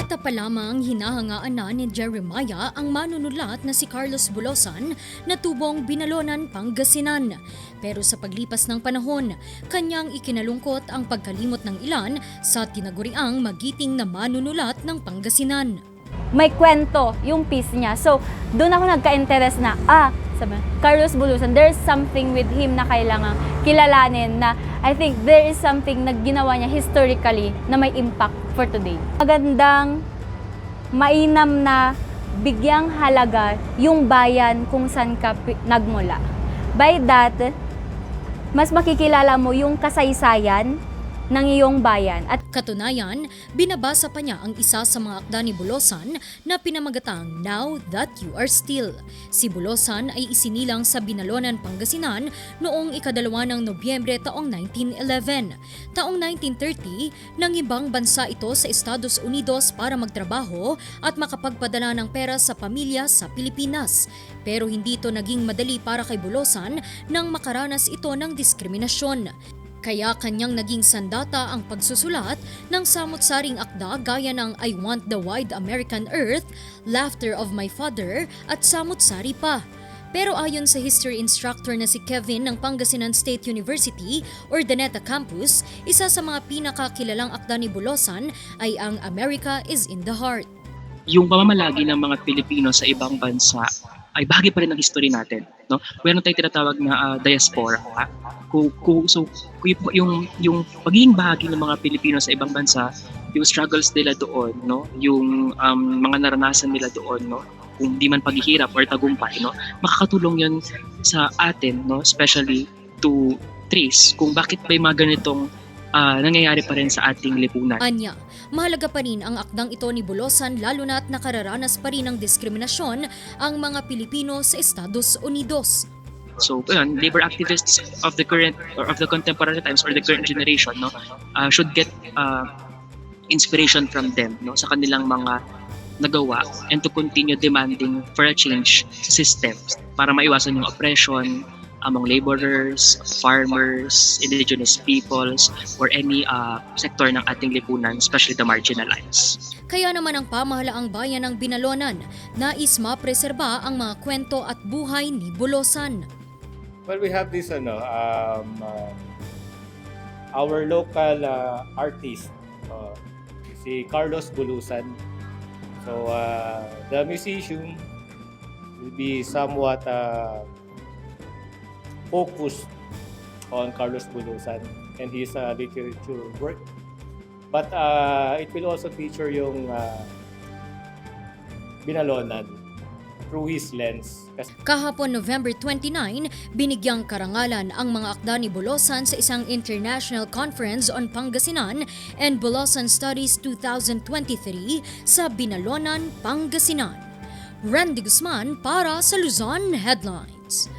Bata pa lamang hinahangaan na ni Jeremiah ang manunulat na si Carlos Bulosan na tubong Binalonan, Pangasinan. Pero sa paglipas ng panahon, kanyang ikinalungkot ang pagkalimot ng ilan sa tinaguriang magiting na manunulat ng Pangasinan. may kwento yung piece niya. So, doon ako nagka-interest na, ah, sabi, Carlos Bulusan, there's something with him na kailangan kilalanin na I think there is something na ginawa niya historically na may impact for today. Magandang, mainam na bigyang halaga yung bayan kung saan ka nagmula. By that, mas makikilala mo yung kasaysayan ng iyong bayan at Katunayan, binabasa pa niya ang isa sa mga akda ni Bulosan na pinamagatang Now That You Are Still. Si Bulosan ay isinilang sa Binalonan, Pangasinan noong ikadalawa ng Nobyembre taong 1911. Taong 1930, nang ibang bansa ito sa Estados Unidos para magtrabaho at makapagpadala ng pera sa pamilya sa Pilipinas. Pero hindi ito naging madali para kay Bulosan nang makaranas ito ng diskriminasyon. Kaya kanyang naging sandata ang pagsusulat ng samot-saring akda gaya ng I Want the Wide American Earth, Laughter of My Father at samot-sari pa. Pero ayon sa history instructor na si Kevin ng Pangasinan State University or Daneta Campus, isa sa mga pinakakilalang akda ni Bulosan ay ang America is in the Heart. yung pamamalagi ng mga Pilipino sa ibang bansa ay bahagi pa rin ng history natin. No? Meron tayong tinatawag na ah, diaspora. Kung, kung, so, yung, yung pagiging bahagi ng mga Pilipino sa ibang bansa, yung struggles nila doon, no? yung um, mga naranasan nila doon, no? kung di man paghihirap or tagumpay, no? makakatulong yun sa atin, no? especially to trace kung bakit may mga ganitong ah, nangyayari pa rin sa ating lipunan. Anya, mahalaga pa rin ang akdang ito ni Bulosan lalo na't nakararanas pa rin ng diskriminasyon ang mga Pilipino sa Estados Unidos. So, yun, labor activists of the current or of the contemporary times or the current generation, no, uh, should get uh, inspiration from them, no, sa kanilang mga nagawa and to continue demanding for a change sa systems para maiwasan yung oppression among laborers, farmers, indigenous peoples, or any uh, sector ng ating lipunan, especially the marginalized. Kaya naman ang pamahalaang bayan ng Binalonan, nais mapreserba ang mga kwento at buhay ni Bulosan. Well, we have this ano, um, uh, our local uh, artist, uh, si Carlos Bulusan. So, uh, the museum will be somewhat uh, focused on Carlos Bulusan and his uh, literature work. But uh, it will also feature yung uh, Binalonan through his lens. Kahapon November 29, binigyang karangalan ang mga akda ni Bulosan sa isang International Conference on Pangasinan and Bulosan Studies 2023 sa Binalonan, Pangasinan. Randy Guzman para sa Luzon Headlines.